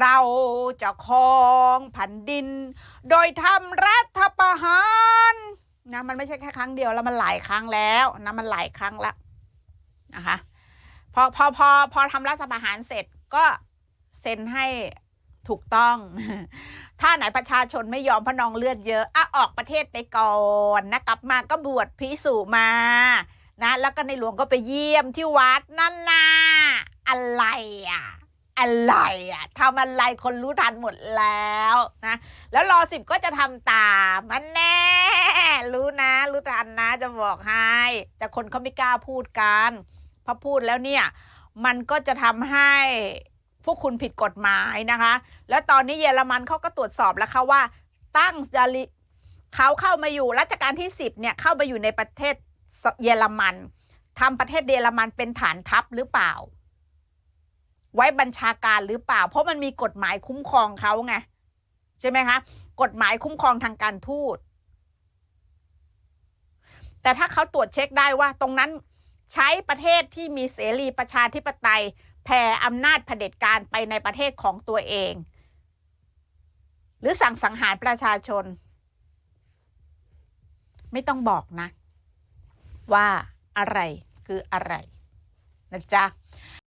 เราจะครองแผ่นดิน โดยทำรัฐประหารนะมันไม่ใช่แค่ครั้งเดียวแล้วมันหลายครั้งแล้วนะมันหลายครั้งแล้วนะคะพอพอพอพอทำรัฐประหารเสร็จก็เซ็นให้ถูกต้อง ถ้าไหนประชาชนไม่ยอมพระนองเลือดเยอะอะออกประเทศไปก่อนนะกลับมาก็บวชพิสูมานะแล้วก็ในหลวงก็ไปเยี่ยมที่วัดนั่นน่ะอะไรอะ อะไรอะทำอะไรคนรู้ทันหมดแล้วนะแล้วรอสิบก็จะทำตามมันแน่ รู้นะ รู้ทันนะจะบอกให้ แต่คนเขาไม่กล้าพูดกันพราะพูดแล้วเนี่ย มันก็จะทำให้พวกคุณผิดกฎหมายนะคะ แล้วตอนนี้เยอรมันเขาก็ตรวจสอบแล้วค่ะว่า ตั้งดาริเขาเข้ามาอยู่รัชกาลที่สิบเนี่ยเข้ามาอยู่ในประเทศเยอรมันทำประเทศเยอรมันเป็นฐานทัพหรือเปล่า ไว้บัญชาการหรือเปล่า เพราะมันมีกฎหมายคุ้มครองเขาไงใช่ไหมคะกฎหมายคุ้มครองทางการทูตแต่ถ้าเขาตรวจเช็คได้ว่าตรงนั้นใช้ประเทศที่มีเสรีประชาธิปไตยแผ่อำนาจเผด็จการไปในประเทศของตัวเอง หรือสั่งสังหารประชาชน ไม่ต้องบอกนะ ว่าอะไรคืออะไรนะจ๊ะ